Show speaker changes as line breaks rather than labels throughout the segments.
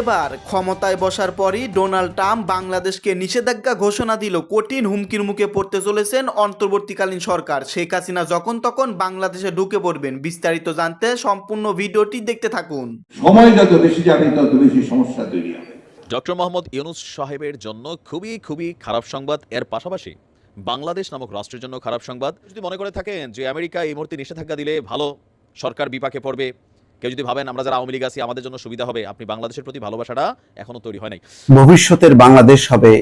এবার ক্ষমতায় বসার পরই ডোনাল্ড ট্রাম্প বাংলাদেশকে নিষেধাজ্ঞা ঘোষণা দিল। কঠিন হুমকির মুখে পড়তে চলেছেন অন্তর্বর্তীকালীন সরকার। শেখ হাসিনা যখন তখন বাংলাদেশে ঢুকে পড়বেন। বিস্তারিত জানতে সম্পূর্ণ ভিডিওটি দেখতে থাকুন।
সময় যত বেশি যাবে তত বেশি সমস্যা তৈরি হবে।
ডক্টর মোহাম্মদ ইউনুস সাহেবের জন্য খুবই খুবই খারাপ সংবাদ। এর পাশাপাশি বাংলাদেশ নামক রাষ্ট্রের জন্য খারাপ সংবাদ। যদি মনে করে থাকেন যে আমেরিকা এই মুহূর্তে নিষেধাজ্ঞা দিলে ভালো সরকার বিপাকে পড়বে কেউ যদি ভাবেন আমরা যারা আওয়ামী লীগ আছি, আমাদের জন্য সুবিধা হবে, আপনি বাংলাদেশের প্রতি ভালোবাসাটা এখনও তৈরি হয় নাই।
ভবিষ্যতের বাংলাদেশ হবে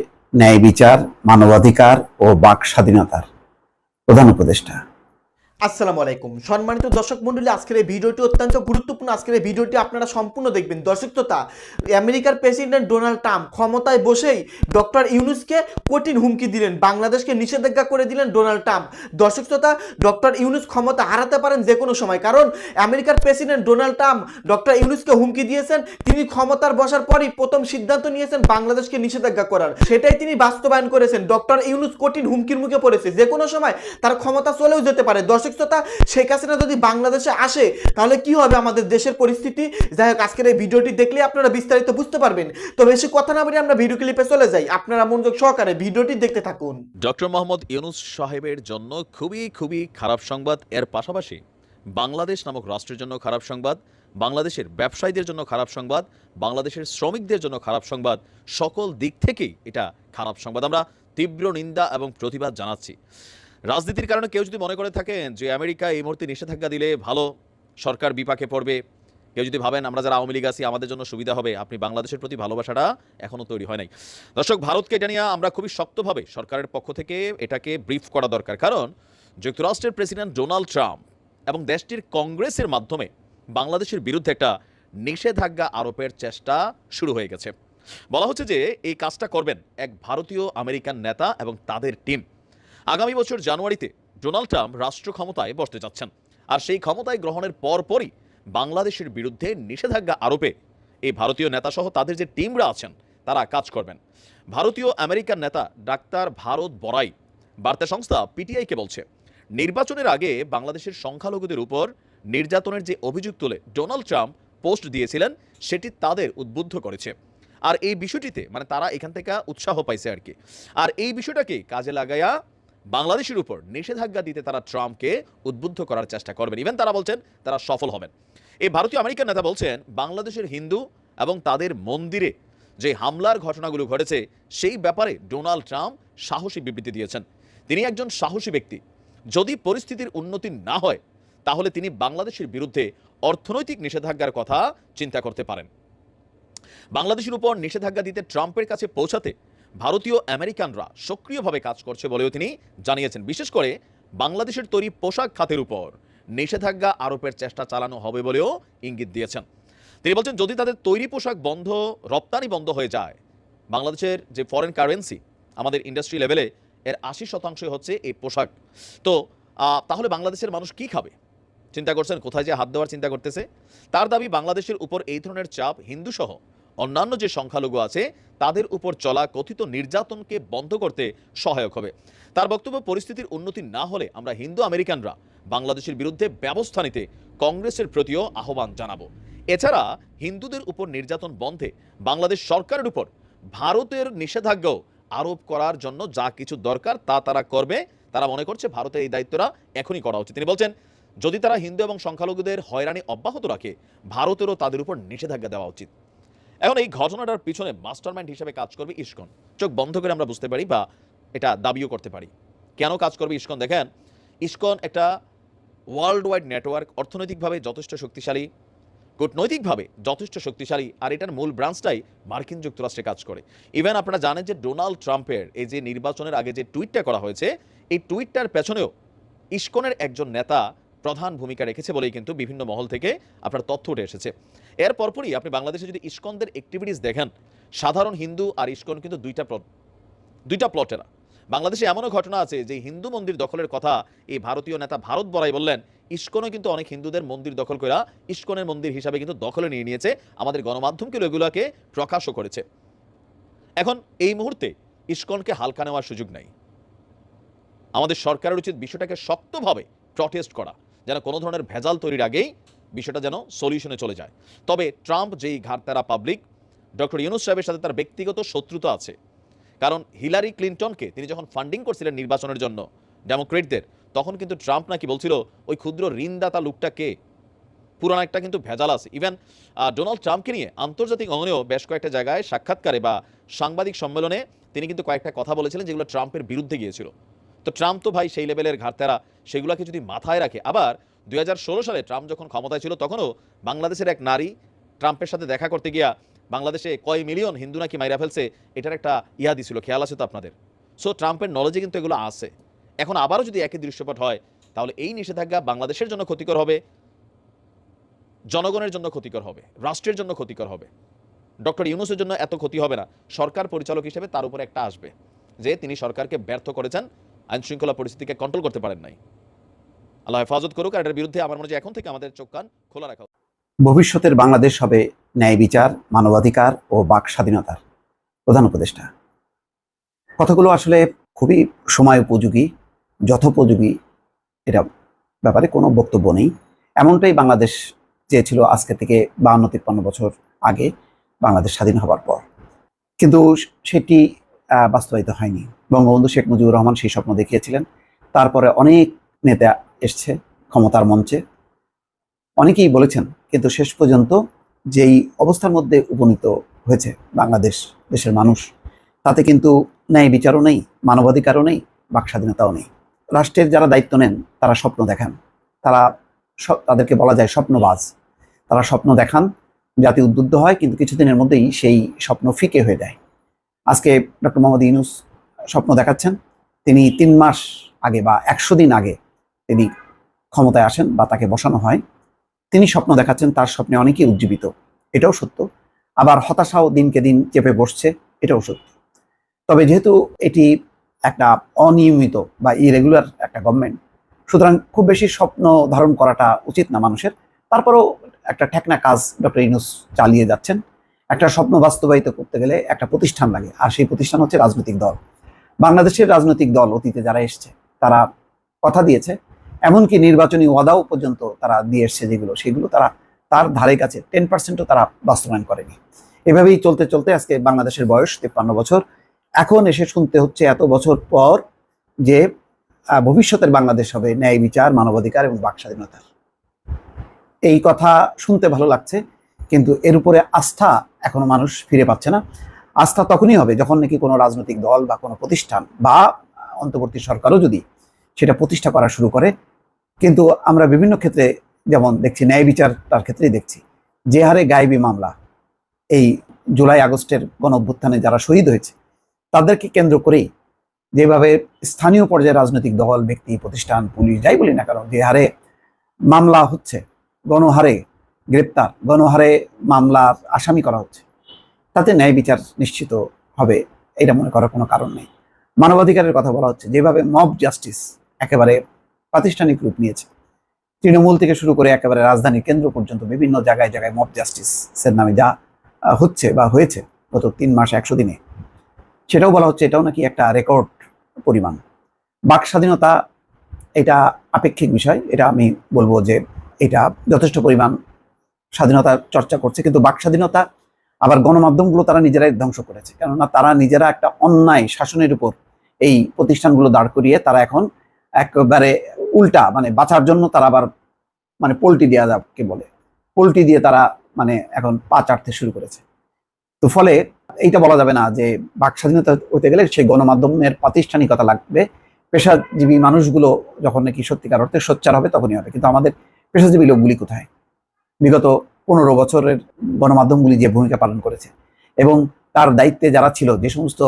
ন্যায় বিচার, মানবাধিকার ও বাক স্বাধীনতার প্রধান উপদেষ্টা।
আসসালামু আলাইকুম। সম্মানিত দর্শক মণ্ডলী, আজকের এই ভিডিওটি অত্যন্ত গুরুত্বপূর্ণ। আজকের এই ভিডিওটি আপনারা সম্পূর্ণ দেখবেন। দর্শক তথা আমেরিকার প্রেসিডেন্ট ডোনাল্ড ট্রাম্প ক্ষমতায় বসেই ডক্টর ইউনুসকে কঠিন হুমকি দিলেন, বাংলাদেশকে নিষেধাজ্ঞা করে দিলেন ডোনাল্ড ট্রাম্প। দর্শক তথা ডক্টর ইউনুস ক্ষমতা হারাতে পারেন যে কোনো সময়, কারণ আমেরিকার প্রেসিডেন্ট ডোনাল্ড ট্রাম্প ডক্টর ইউনুসকে হুমকি দিয়েছেন। তিনি ক্ষমতার বসার পরই প্রথম সিদ্ধান্ত নিয়েছেন বাংলাদেশকে নিষেধাজ্ঞা করার। সেটাই তিনি বাস্তবায়ন করেছেন। ডক্টর ইউনুস কঠিন হুমকির মুখে পড়েছে। যে কোনো সময় তার ক্ষমতা চলেও যেতে পারে। দর্শক শ্রোতা শেখ হাসিনা যদি বাংলাদেশে আসে, তাহলে কি হবে আমাদের দেশের পরিস্থিতি? যাই হোক, আজকের এই ভিডিওটি দেখলে আপনারা বিস্তারিত বুঝতে পারবেন। তো বেশি কথা না বলে আমরা ভিডিও ক্লিপে চলে যাই। আপনারা মনোযোগ সহকারে ভিডিওটি দেখতে থাকুন।
ডক্টর মোহাম্মদ ইউনুস সাহেবের জন্য খুবই খুবই খারাপ সংবাদ। এর পাশাপাশি বাংলাদেশ নামক রাষ্ট্রের জন্য খারাপ সংবাদ, বাংলাদেশের ব্যবসায়ীদের জন্য খারাপ সংবাদ, বাংলাদেশের শ্রমিকদের জন্য খারাপ সংবাদ, সকল দিক থেকেই এটা খারাপ সংবাদ। আমরা তীব্র নিন্দা এবং প্রতিবাদ জানাচ্ছি। রাজনীতির কারণে কেউ যদি মনে করে থাকেন যে আমেরিকা এই মুহূর্তে নিষেধাজ্ঞা দিলে ভালো সরকার বিপাকে পড়বে, কেউ যদি ভাবেন আমরা যারা আওয়ামী লীগ আছি আমাদের জন্য সুবিধা হবে, আপনি বাংলাদেশের প্রতি ভালোবাসাটা এখনও তৈরি হয় নাই। দর্শক, ভারতকে এটা নিয়ে আমরা খুবই শক্তভাবে সরকারের পক্ষ থেকে এটাকে ব্রিফ করা দরকার। কারণ যুক্তরাষ্ট্রের প্রেসিডেন্ট ডোনাল্ড ট্রাম্প এবং দেশটির কংগ্রেসের মাধ্যমে বাংলাদেশের বিরুদ্ধে একটা নিষেধাজ্ঞা আরোপের চেষ্টা শুরু হয়ে গেছে। বলা হচ্ছে যে এই কাজটা করবেন এক ভারতীয় আমেরিকান নেতা এবং তাদের টিম। আগামী বছর জানুয়ারিতে ডোনাল্ড ট্রাম্প রাষ্ট্র ক্ষমতায় বসতে যাচ্ছেন আর সেই ক্ষমতায় গ্রহণের পরপরই বাংলাদেশের বিরুদ্ধে নিষেধাজ্ঞা আরোপে এই ভারতীয় নেতাসহ তাদের যে টিমরা আছেন, তারা কাজ করবেন। ভারতীয় আমেরিকান নেতা ডাক্তার ভারত বড়াই বার্তা সংস্থা পিটিআইকে বলছে, নির্বাচনের আগে বাংলাদেশের সংখ্যালঘুদের উপর নির্যাতনের যে অভিযোগ তুলে ডোনাল্ড ট্রাম্প পোস্ট দিয়েছিলেন, সেটি তাদের উদ্বুদ্ধ করেছে। আর এই বিষয়টিতে মানে তারা এখান থেকে উৎসাহ পাইছে আর কি। আর এই বিষয়টাকে কাজে লাগাইয়া বাংলাদেশের উপর নিষেধাজ্ঞা দিতে তারা ট্রাম্পকে উদ্বুদ্ধ করার চেষ্টা করবেন। ইভেন তারা বলছেন তারা সফল হবেন। এই ভারতীয় আমেরিকান নেতা বলছেন, বাংলাদেশের হিন্দু এবং তাদের মন্দিরে যে হামলার ঘটনাগুলো ঘটেছে, সেই ব্যাপারে ডোনাল্ড ট্রাম্প সাহসী বিবৃতি দিয়েছেন। তিনি একজন সাহসী ব্যক্তি। যদি পরিস্থিতির উন্নতি না হয়, তাহলে তিনি বাংলাদেশের বিরুদ্ধে অর্থনৈতিক নিষেধাজ্ঞার কথা চিন্তা করতে পারেন। বাংলাদেশের উপর নিষেধাজ্ঞা দিতে ট্রাম্পের কাছে পৌঁছাতে ভারতীয় আমেরিকানরা সক্রিয়ভাবে কাজ করছে বলেও তিনি জানিয়েছেন। বিশেষ করে বাংলাদেশের তৈরি পোশাক খাতের উপর নিষেধাজ্ঞা আরোপের চেষ্টা চালানো হবে বলেও ইঙ্গিত দিয়েছেন। তিনি বলছেন, যদি তাদের তৈরি পোশাক বন্ধ, রপ্তানি বন্ধ হয়ে যায়, বাংলাদেশের যে ফরেন কারেন্সি আমাদের ইন্ডাস্ট্রি লেভেলে এর আশি শতাংশই হচ্ছে এই পোশাক। তো তাহলে বাংলাদেশের মানুষ কি খাবে? চিন্তা করছেন, কোথায় যে হাত দেওয়ার চিন্তা করতেছে। তার দাবি, বাংলাদেশের উপর এই ধরনের চাপ হিন্দু সহ অন্যান্য যে সংখ্যালঘু আছে, তাদের উপর চলা কথিত নির্যাতনকে বন্ধ করতে সহায়ক হবে। তার বক্তব্য, পরিস্থিতির উন্নতি না হলে আমরা হিন্দু আমেরিকানরা বাংলাদেশের বিরুদ্ধে ব্যবস্থা নিতে কংগ্রেসের প্রতিও আহ্বান জানাব। এছাড়া হিন্দুদের উপর নির্যাতন বন্ধে বাংলাদেশ সরকারের উপর ভারতের নিষেধাজ্ঞাও আরোপ করার জন্য যা কিছু দরকার তা তারা করবে। তারা মনে করছে ভারতের এই দায়িত্বটা এখনই করা উচিত। তিনি বলছেন, যদি তারা হিন্দু এবং সংখ্যালঘুদের হয়রানি অব্যাহত রাখে, ভারতেরও তাদের উপর নিষেধাজ্ঞা দেওয়া উচিত। এখন এই ঘটনাটার পিছনে মাস্টারমাইন্ড হিসেবে কাজ করবে ইস্কন। চোখ বন্ধ করে আমরা বুঝতে পারি বা এটা দাবিও করতে পারি। কেন কাজ করবে ইস্কন? দেখেন, ইস্কন একটা ওয়ার্ল্ড ওয়াইড নেটওয়ার্ক অর্থনৈতিকভাবে যথেষ্ট শক্তিশালী, কূটনৈতিকভাবে যথেষ্ট শক্তিশালী, আর এটার মূল ব্রাঞ্চটাই মার্কিন যুক্তরাষ্ট্রে কাজ করে। ইভেন আপনারা জানেন যে ডোনাল্ড ট্রাম্পের এই যে নির্বাচনের আগে যে টুইটটা করা হয়েছে, এই টুইটটার পেছনেও ইস্কনের একজন নেতা প্রধান ভূমিকা রেখেছে বলেই কিন্তু বিভিন্ন মহল থেকে আপনার তথ্য উঠে এসেছে। এর পরপরই আপনি বাংলাদেশে যদি ইস্কনদের অ্যাক্টিভিটিস দেখেন, সাধারণ হিন্দু আর ইস্কন কিন্তু দুইটা প্লট দুইটা প্লটেরা বাংলাদেশে এমনও ঘটনা আছে যে হিন্দু মন্দির দখলের কথা এই ভারতীয় নেতা ভারত বড়াই বললেন, ইস্কনও কিন্তু অনেক হিন্দুদের মন্দির দখল করা ইস্কনের মন্দির হিসাবে কিন্তু দখলে নিয়ে নিয়েছে, আমাদের গণমাধ্যমকে এগুলোকে প্রকাশও করেছে। এখন এই মুহূর্তে ইস্কনকে হালকা নেওয়ার সুযোগ নাই। আমাদের সরকারের উচিত বিষয়টাকে শক্তভাবে প্রটেস্ট করা, যেন কোনো ধরনের ভেজাল তৈরির আগেই বিষয়টা যেন সলিউশনে চলে যায়। তবে ট্রাম্প যেই ঘাটতারা পাবলিক ডক্টর ইউনুস সাহেবের সাথে তার ব্যক্তিগত শত্রুতা আছে। কারণ হিলারি ক্লিনটনকে তিনি যখন ফান্ডিং করছিলেন নির্বাচনের জন্য ডেমোক্রেটদের, তখন কিন্তু ট্রাম্প নাকি বলছিল, ওই ক্ষুদ্র ঋণদাতা লোকটা কে পুরান একটা কিন্তু ভেজাল আছে। ইভেন ডোনাল্ড ট্রাম্পকে নিয়ে আন্তর্জাতিক অঙ্গনেও বেশ কয়েকটা জায়গায় সাক্ষাৎকারে বা সাংবাদিক সম্মেলনে তিনি কিন্তু কয়েকটা কথা বলেছিলেন যেগুলো ট্রাম্পের বিরুদ্ধে গিয়েছিল। তো ট্রাম্প তো ভাই সেই লেভেলের ঘাটতারা সেগুলোকে যদি মাথায় রাখে, আবার দুই হাজার ষোলো সালে ট্রাম্প যখন ক্ষমতায় ছিল, তখনও বাংলাদেশের এক নারী ট্রাম্পের সাথে দেখা করতে গিয়া বাংলাদেশে কয় মিলিয়ন হিন্দু নাকি মাইরা ফেলছে, এটার একটা ইয়া দিছিল খেয়াল আছে তো আপনাদের? সো ট্রাম্পের নলেজে কিন্তু এগুলো আছে। এখন আবারও যদি একই দৃশ্যপট হয়, তাহলে এই নিষেধাজ্ঞা বাংলাদেশের জন্য ক্ষতিকর হবে, জনগণের জন্য ক্ষতিকর হবে, রাষ্ট্রের জন্য ক্ষতিকর হবে। ডক্টর ইউনুসের জন্য এত ক্ষতি হবে না, সরকার পরিচালক হিসেবে তার উপরে একটা আসবে, যে তিনি সরকারকে ব্যর্থ করেছেন আইন শৃঙ্খলা পরিস্থিতিকে কন্ট্রোল করতে পারেন নাই। আল্লাহ হেফাজত করুক আর এটার বিরুদ্ধে আমার মনে হয় এখন থেকে আমাদের চোখ কান খোলা রাখা।
ভবিষ্যতের বাংলাদেশ হবে ন্যায় বিচার, মানবাধিকার ও বাক স্বাধীনতার প্রধান উপদেষ্টা। কথাগুলো আসলে খুবই সময় উপযোগী, যথোপযোগী, এটা ব্যাপারে কোনো বক্তব্য নেই। এমনটাই বাংলাদেশ চেয়েছিল আজকে থেকে বাহান্ন তিপ্পান্ন বছর আগে বাংলাদেশ স্বাধীন হবার পর। কিন্তু সেটি বাস্তবায়িত হয়নি। বঙ্গবন্ধু শেখ মুজিবুর রহমান সেই স্বপ্ন দেখিয়েছিলেন। তারপরে অনেক নেতা এসছে ক্ষমতার মঞ্চে। অনেকেই বলেছেন, কিন্তু শেষ পর্যন্ত যেই অবস্থার মধ্যে উপনীত হয়েছে বাংলাদেশ, দেশের মানুষ, তাতে কিন্তু ন্যায় বিচারও নেই, মানবাধিকারও নেই, বাক স্বাধীনতাও নেই। রাষ্ট্রের যারা দায়িত্ব নেন, তারা স্বপ্ন দেখান। তারা তাদেরকে বলা যায় স্বপ্নবাজ। তারা স্বপ্ন দেখান, জাতি উদ্বুদ্ধ হয়, কিন্তু কিছুদিনের মধ্যেই সেই স্বপ্ন ফিকে হয়ে যায়। আজকে ডক্টর মোহাম্মদ ইউনুস স্বপ্ন দেখাচ্ছেন। তিনি তিন মাস আগে বা একশো দিন আগে তিনি ক্ষমতায় আসেন বা তাকে বসানো হয়, তিনি স্বপ্ন দেখাচ্ছেন তার স্বপ্নে অনেকেই উজ্জীবিত। এটাও সত্য। আবার হতাশাও দিনকে দিন চেপে বসছে, এটাও সত্য। তবে যেহেতু এটি একটা অনিয়মিত বা ইরেগুলার একটা গভর্নমেন্ট সুতরাং খুব বেশি স্বপ্ন ধারণ করাটা উচিত না মানুষের। তারপরেও একটা ঠেকনা কাজ ডক্টর ইনুস চালিয়ে যাচ্ছেন। একটা স্বপ্ন বাস্তবায়িত করতে গেলে একটা প্রতিষ্ঠান লাগে, আর সেই প্রতিষ্ঠান হচ্ছে রাজনৈতিক দল। বাংলাদেশের রাজনৈতিক দল অতীতে যারা এসছে, তারা কথা দিয়েছে এমনকি নির্বাচনী ওয়াদাও পর্যন্ত তারা দিয়ে এসছে যেগুলো, সেগুলো তারা তার ধারে কাছে টেন পার্সেন্টও তারা বাস্তবায়ন করেনি। এভাবেই চলতে চলতে আজকে বাংলাদেশের বয়স তেপ্পান্ন বছর। এখন এসে শুনতে হচ্ছে এত বছর পর যে ভবিষ্যতের বাংলাদেশ হবে ন্যায় বিচার, মানবাধিকার এবং বাক স্বাধীনতার। এই কথা শুনতে ভালো লাগছে, কিন্তু এর উপরে আস্থা এখনও মানুষ ফিরে পাচ্ছে না। আস্থা তখনই হবে যখন নাকি কোনো রাজনৈতিক দল বা কোনো প্রতিষ্ঠান বা অন্তর্বর্তী সরকারও যদি সেটা প্রতিষ্ঠা করা শুরু করে কিন্তু আমরা বিভিন্ন ক্ষেত্রে যেমন দেখছি, ন্যায় বিচার তার ক্ষেত্রেই দেখছি। যে হারে গায়েবী মামলা এই জুলাই আগস্টের গণ অভ্যুত্থানে যারা শহীদ হয়েছে, তাদেরকে কেন্দ্র করেই যেভাবে স্থানীয় পর্যায়ে রাজনৈতিক দল, ব্যক্তি, প্রতিষ্ঠান, পুলিশ যাই বলি না কেন, যে হারে মামলা হচ্ছে, গণহারে গ্রেপ্তার, গণহারে মামলার আসামি করা হচ্ছে, তাতে ন্যায় বিচার নিশ্চিত হবে এটা মনে করার কোনো কারণ নেই। মানবাধিকারের কথা বলা হচ্ছে, যেভাবে মব জাস্টিস একেবারে প্রাতিষ্ঠানিক রূপ নিয়েছে। তৃণমূল থেকে শুরু করে একেবারে রাজধানীর কেন্দ্র পর্যন্ত বিভিন্ন জায়গায় জায়গায় মব জাস্টিসের নামে যা হচ্ছে বা হয়েছে গত তিন মাস একশো দিনে। সেটাও বলা হচ্ছে এটাও নাকি একটা রেকর্ড পরিমাণ। বাক স্বাধীনতা, এটা আপেক্ষিক বিষয়, এটা আমি বলব যে এটা যথেষ্ট পরিমাণ স্বাধীনতা চর্চা করছে, কিন্তু বাক স্বাধীনতা আবার গণমাধ্যমগুলো তারা নিজেরাই ধ্বংস করেছে। কেননা তারা নিজেরা একটা অন্যায় শাসনের উপর এই প্রতিষ্ঠানগুলো দাঁড় করিয়ে তারা এখন একেবারে উল্টা মানে বাঁচার জন্য তারা আবার মানে পোল্টি দেওয়া যাকে বলে। পোল্টি দিয়ে তারা মানে এখন পা চাটতে শুরু করেছে। তো ফলে এইটা বলা যাবে না যে বাক স্বাধীনতা হতে গেলে সেই গণমাধ্যমের প্রাতিষ্ঠানিকতা লাগবে। পেশাজীবী মানুষগুলো যখন নাকি সত্যিকার অর্থে সোচ্চার হবে তখনই হবে। কিন্তু আমাদের পেশাজীবী লোকগুলি কোথায়? বিগত পনেরো বছরের গণমাধ্যমগুলি যে ভূমিকা পালন করেছে এবং তার দায়িত্বে যারা ছিল, যে সমস্ত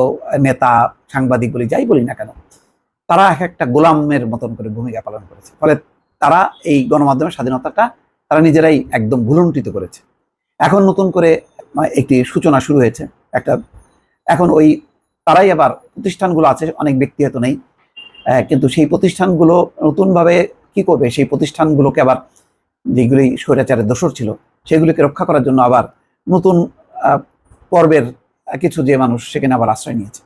নেতা সাংবাদিকগুলি যাই বলি না কেন তারা এক একটা গোলামের মতন করে ভূমিকা পালন করেছে। ফলে তারা এই গণমাধ্যমের স্বাধীনতাটা তারা নিজেরাই একদম ভুলুণ্ঠিত করেছে। এখন নতুন করে একটি সূচনা শুরু হয়েছে। একটা, এখন ওই তারাই আবার প্রতিষ্ঠানগুলো আছে, অনেক ব্যক্তি হয়তো নেই কিন্তু সেই প্রতিষ্ঠানগুলো নতুনভাবে কি করবে? সেই প্রতিষ্ঠানগুলোকে আবার যেগুলি স্বৈরাচারের দোষর ছিল, সেগুলিকে রক্ষা করার জন্য আবার নতুন পর্বের কিছু যে মানুষ সেখানে আবার আশ্রয় নিয়েছে।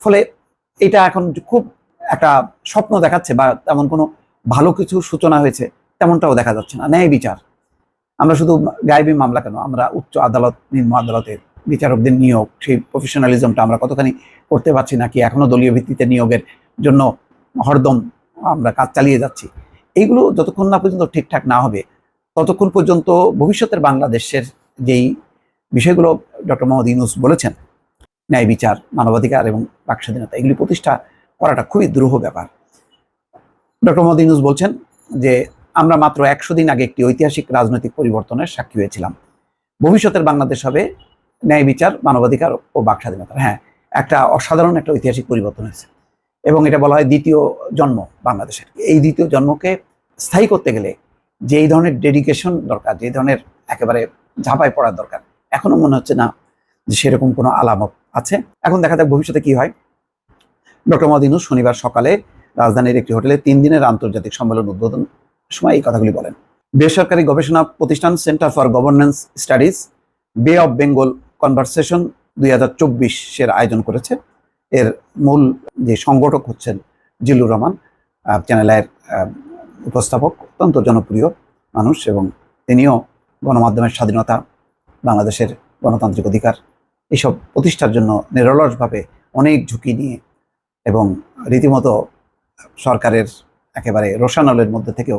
ফলে এটা এখন খুব একটা স্বপ্ন দেখাচ্ছে বা তেমন কোনো ভালো কিছু সূচনা হয়েছে, তেমনটাও দেখা যাচ্ছে না। ন্যায় বিচার। আমরা শুধু গায়েবী মামলা কেন? আমরা উচ্চ আদালত, নিম্ন আদালতের বিচারকদের নিয়োগ, সেই প্রফেশনালিজমটা আমরা কতখানি করতে পারছি নাকি এখনও দলীয় ভিত্তিতে নিয়োগের জন্য হরদম আমরা কাজ চালিয়ে যাচ্ছি। এইগুলো যতক্ষণ না পর্যন্ত ঠিকঠাক না হবে, ততক্ষণ পর্যন্ত ভবিষ্যতের বাংলাদেশের যেই বিষয়গুলো ডক্টর মোহাম্মদ ইউনুস বলেছেন, ন্যায় বিচার, মানবাধিকার এবং বাক স্বাধীনতা এগুলি প্রতিষ্ঠা করাটা খুবই দুরূহ ব্যাপার। ডক্টর মোহাম্মদ ইউনুস বলছেন যে, আমরা মাত্র একশো দিন আগে একটি ঐতিহাসিক রাজনৈতিক পরিবর্তনের সাক্ষী হয়েছিলাম। ভবিষ্যতের বাংলাদেশ হবে ন্যায় বিচার, মানবাধিকার ও বাক স্বাধীনতা হ্যাঁ একটা অসাধারণ একটা ঐতিহাসিক পরিবর্তন হয়েছে। এবং এটা বলা হয় দ্বিতীয় জন্ম বাংলাদেশের। এই দ্বিতীয় জন্মকে স্থায়ী করতে গেলে যে এই ধরনের ডেডিকেশন দরকার যে ধরনের একেবারে ঝাঁপায় পড়ার দরকার, এখনও মনে হচ্ছে না যে সেরকম কোনো আলামত আছে। এখন দেখা যাক ভবিষ্যতে কি হয়। ডক্টর মদিনু শনিবার সকালে রাজধানীর একটি হোটেলে তিন দিনের আন্তর্জাতিক সম্মেলন উদ্বোধন সময় এই কথাগুলি বলেন। বেসরকারি গবেষণা প্রতিষ্ঠান Centre for Governance Studies, Bay of Bengal Conversation দুই হাজার চব্বিশের আয়োজন করেছে। এর মূল যে সংগঠক হচ্ছেন জিল্লুর রহমান চ্যানেল আয়ের উপস্থাপক, অত্যন্ত জনপ্রিয় মানুষ এবং তিনিও গণমাধ্যমের স্বাধীনতা, বাংলাদেশের গণতান্ত্রিক অধিকার এইসব প্রতিষ্ঠার জন্য নিরলসভাবে অনেক ঝুঁকি নিয়ে এবং রীতিমতো সরকারের একেবারে রোশানলের মধ্যে থেকেও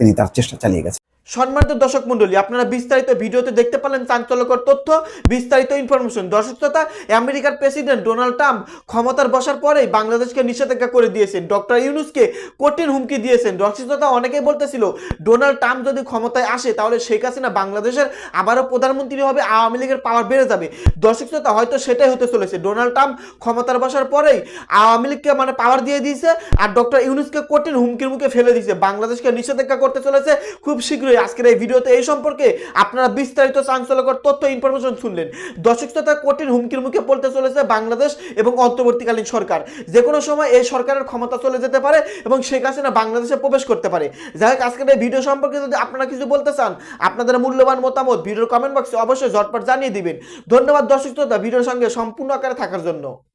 তিনি তার চেষ্টা চালিয়ে গেছেন।
সম্মানিত দর্শক মন্ডলী আপনারা বিস্তারিত ভিডিওতে দেখতে পারলেন চাঞ্চল্যকর তথ্য, বিস্তারিত ইনফরমেশন দর্শক শ্রোতা, আমেরিকার প্রেসিডেন্ট ডোনাল্ড ট্রাম্প ক্ষমতার বসার পরেই বাংলাদেশকে নিষেধাজ্ঞা করে দিয়েছেন। ডক্টর ইউনুসকে কঠিন হুমকি দিয়েছেন। দর্শক শ্রোতা, অনেকেই বলতেছিল, ডোনাল্ড ট্রাম্প যদি ক্ষমতায় আসে, তাহলে শেখ হাসিনা বাংলাদেশের আবারও প্রধানমন্ত্রী হবে, আওয়ামী লীগের পাওয়ার বেড়ে যাবে। দর্শক শ্রোতা, হয়তো সেটাই হতে চলেছে। ডোনাল্ড ট্রাম্প ক্ষমতার বসার পরেই আওয়ামী লীগকে মানে পাওয়ার দিয়ে দিয়েছে আর ডক্টর ইউনুসকে কঠিন হুমকির মুখে ফেলে দিয়েছে। বাংলাদেশকে নিষেধাজ্ঞা করতে চলেছে খুব শীঘ্রই। আজকের এই ভিডিওতে এই সম্পর্কে আপনারা বিস্তারিত চাঞ্চল্যকর তথ্য ইনফরমেশন শুনলেন। দর্শক শ্রোতা, কঠিন হুমকির মুখে পড়তে চলেছে বাংলাদেশ এবং অন্তর্বর্তীকালীন সরকার। যে কোনো সময় এই সরকারের ক্ষমতা চলে যেতে পারে এবং শেখ হাসিনা বাংলাদেশে প্রবেশ করতে পারে। যাই হোক, আজকের এই ভিডিও সম্পর্কে যদি আপনারা কিছু বলতে চান, আপনাদের মূল্যবান মতামত ভিডিওর কমেন্ট বক্সে অবশ্যই ঝটপট জানিয়ে দিবেন। ধন্যবাদ দর্শক শ্রোতা, ভিডিওর সঙ্গে সম্পূর্ণ আকারে থাকার জন্য।